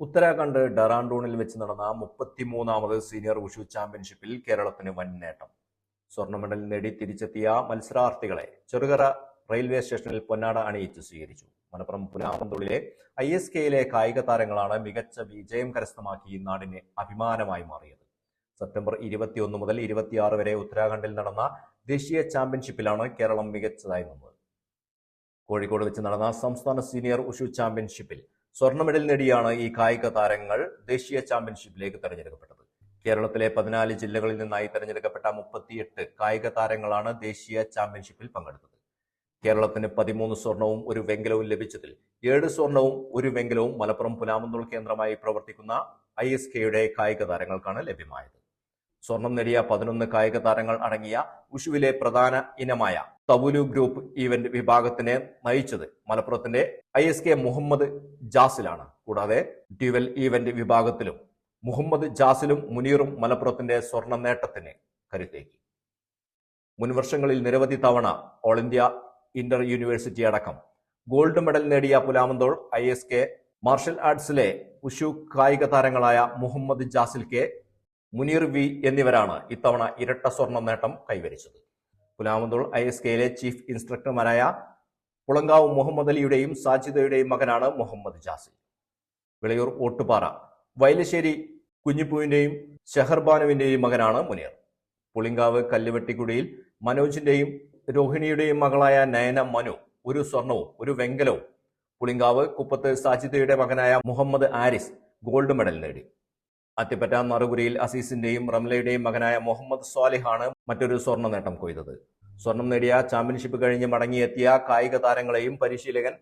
ഉത്തരാഖണ്ഡ് ഡെറാൻഡൂണിൽ വെച്ച് നടന്ന മുപ്പത്തിമൂന്നാമത് senior wushu ചാമ്പ്യൻഷിപ്പിൽ കേരളത്തിന് വൻ നേട്ടം. സ്വർണ മെഡൽ നേടി തിരിച്ചെത്തിയ മത്സരാർത്ഥികളെ ചെറുകര റെയിൽവേ സ്റ്റേഷനിൽ പൊന്നാട അണിയിച്ച് സ്വീകരിച്ചു. മലപ്പുറം പുലാമന്തൂളിലെ ഐ എസ് കെയിലെ കായിക താരങ്ങളാണ് മികച്ച വിജയം കരസ്ഥമാക്കി നാടിന് അഭിമാനമായി മാറിയത്. സെപ്റ്റംബർ ഇരുപത്തിയൊന്ന് മുതൽ ഇരുപത്തിയാറ് വരെ ഉത്തരാഖണ്ഡിൽ നടന്ന ദേശീയ ചാമ്പ്യൻഷിപ്പിലാണ് കേരളം മികച്ചതായി നിന്നത്. കോഴിക്കോട് വെച്ച് നടന്ന സംസ്ഥാന സീനിയർ ഉഷു ചാമ്പ്യൻഷിപ്പിൽ സ്വർണ മെഡൽ നേടിയാണ് ഈ കായിക താരങ്ങൾ ദേശീയ ചാമ്പ്യൻഷിപ്പിലേക്ക് തെരഞ്ഞെടുക്കപ്പെട്ടത്. കേരളത്തിലെ പതിനാല് ജില്ലകളിൽ നിന്നായി തെരഞ്ഞെടുക്കപ്പെട്ട മുപ്പത്തിയെട്ട് കായിക താരങ്ങളാണ് ദേശീയ ചാമ്പ്യൻഷിപ്പിൽ പങ്കെടുത്തത്. കേരളത്തിന് പതിമൂന്ന് സ്വർണവും ഒരു വെങ്കലവും ലഭിച്ചതിൽ ഏഴ് സ്വർണവും ഒരു വെങ്കലവും മലപ്പുറം പുലാമന്തോൾ കേന്ദ്രമായി പ്രവർത്തിക്കുന്ന ഐ എസ് കെയുടെ കായിക താരങ്ങൾക്കാണ് ലഭ്യമായത്. സ്വർണം നേടിയ പതിനൊന്ന് കായിക താരങ്ങൾ അടങ്ങിയ ഉഷുവിലെ പ്രധാന ഇനമായ തവുലു ഗ്രൂപ്പ് ഈവന്റ് വിഭാഗത്തിനെ നയിച്ചത് മലപ്പുറത്തിന്റെ ഐ എസ് കെ മുഹമ്മദ് ജാസിലാണ്. കൂടാതെ ഡ്യുവൽ ഈവന്റ് വിഭാഗത്തിലും മുഹമ്മദ് ജാസിലും മുനീറും മലപ്പുറത്തിന്റെ സ്വർണ നേട്ടത്തിന് കരുത്തേക്കി മുൻവർഷങ്ങളിൽ നിരവധി തവണ ഓൾ ഇന്ത്യ ഇന്റർ യൂണിവേഴ്സിറ്റി അടക്കം ഗോൾഡ് മെഡൽ നേടിയ Pulamanthole I S K martial ആർട്സിലെ wushu കായിക താരങ്ങളായ മുഹമ്മദ് ജാസിൽ കെ മുനീർ വി എന്നിവരാണ് ഇത്തവണ ഇരട്ട സ്വർണ നേട്ടം കൈവരിച്ചത്. പുലാമന്തോൾ ഐ എസ് കെയിലെ ചീഫ് ഇൻസ്ട്രക്ടർമാരായ പുളങ്കാവ് മുഹമ്മദ് അലിയുടെയും സാജിദയുടെയും മകനാണ് മുഹമ്മദ് ജാസി. വിളയൂർ ഓട്ടുപാറ വയലശ്ശേരി കുഞ്ഞിപ്പൂവിന്റെയും ഷെഹർബാനുവിന്റെയും മകനാണ് മുനീർ. പുളിങ്കാവ് കല്ലുവെട്ടിക്കുടിയിൽ മനോജിന്റെയും രോഹിണിയുടെയും മകളായ നയന മനു ഒരു സ്വർണവും ഒരു വെങ്കലവും. പുളിങ്കാവ് കുപ്പത്ത് സാജിദയുടെ മകനായ മുഹമ്മദ് ആരിസ് ഗോൾഡ് മെഡൽ നേടി. അത്തിപ്പറ്റ മറുകുരിയിൽ അസീസിന്റെയും റംലയുടെയും മകനായ മുഹമ്മദ് സ്വാലിഹാണ് മറ്റൊരു സ്വർണ നേട്ടം കൊയ്തത്. സ്വർണം നേടിയ ചാമ്പ്യൻഷിപ്പ് കഴിഞ്ഞ് മടങ്ങിയെത്തിയ കായിക താരങ്ങളെയും പരിശീലകൻ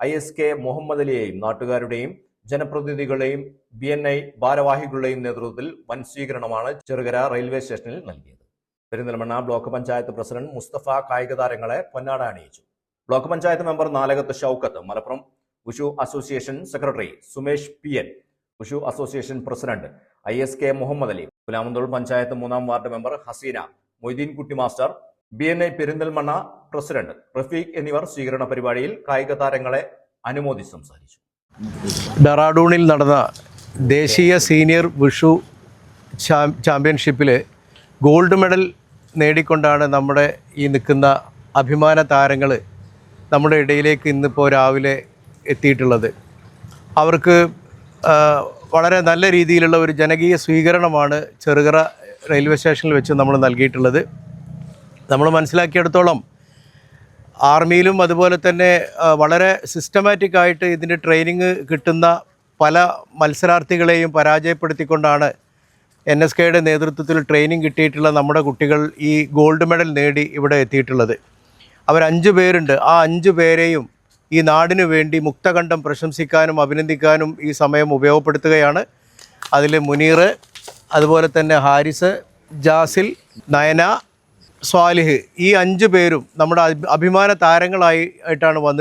ഐ എസ് കെ മുഹമ്മദ് അലിയെയും നാട്ടുകാരുടെയും ജനപ്രതിനിധികളുടെയും ബി എൻ ഐ ഭാരവാഹികളുടെയും നേതൃത്വത്തിൽ വൻ സ്വീകരണമാണ് ചെറുകര റെയിൽവേ സ്റ്റേഷനിൽ നൽകിയത്. പെരിന്തൽമണ്ണ ബ്ലോക്ക് പഞ്ചായത്ത് പ്രസിഡന്റ് മുസ്തഫ കായിക താരങ്ങളെ പൊന്നാട അണിയിച്ചു. Block panchayat member Nalakath Shoukath Malappuram wushu association secretary Sumesh P N wushu association president I S K Muhammad Ali Pulamanthole panchayat മൂന്നാം ward member Haseena Moideen Kutty master B N I Perinthalmanna president Rafeeq എന്നിവർ സ്വീകരണ പരിപാടിയിൽ കായിക താരങ്ങളെ അനുമോദിച്ച് സംസാരിച്ചു. ഡെറാഡൂണിൽ നടന്ന ദേശീയ senior Vishu ചാമ്പ്യൻഷിപ്പിൽ ഗോൾഡ് മെഡൽ നേടിക്കൊണ്ടാണ് നമ്മുടെ ഈ നിൽക്കുന്ന അഭിമാന താരങ്ങൾ നമ്മുടെ ഇടയിലേക്ക് ഇന്നിപ്പോൾ രാവിലെ എത്തിയിട്ടുള്ളത്. അവർക്ക് വളരെ നല്ല രീതിയിലുള്ള ഒരു ജനകീയ സ്വീകരണമാണ് ചെറുകിറ റെയിൽവേ സ്റ്റേഷനിൽ വെച്ച് നമ്മൾ നൽകിയിട്ടുള്ളത്. നമ്മൾ മനസ്സിലാക്കിയെടുത്തോളം ആർമിയിലും അതുപോലെ തന്നെ വളരെ സിസ്റ്റമാറ്റിക് ആയിട്ട് ഇതിന്റെ ട്രെയിനിങ് കിട്ടുന്ന പല മത്സരാർത്ഥികളെയും പരാജയപ്പെടുത്തിക്കൊണ്ടാണ് എൻ എസ് കെയുടെ നേതൃത്വത്തിൽ ട്രെയിനിങ് കിട്ടിയിട്ടുള്ള നമ്മുടെ കുട്ടികൾ ഈ ഗോൾഡ് മെഡൽ നേടി ഇവിടെ എത്തിയിട്ടുള്ളത്. അവരഞ്ച് പേരുണ്ട്. ആ അഞ്ച് പേരെയും ഈ നാടിനു വേണ്ടി മുക്തകണ്ഠം പ്രശംസിക്കാനും അഭിനന്ദിക്കാനും ഈ സമയം ഉപയോഗപ്പെടുത്തുകയാണ്. അതിൽ മുനീർ അതുപോലെ തന്നെ ഹാരിസ് ജാസിൽ നയന സ്വാലിഹ് ഈ അഞ്ച് പേരും നമ്മുടെ അഭിമാന താരങ്ങളായി ആയിട്ടാണ് വന്നിട്ടുള്ളത്.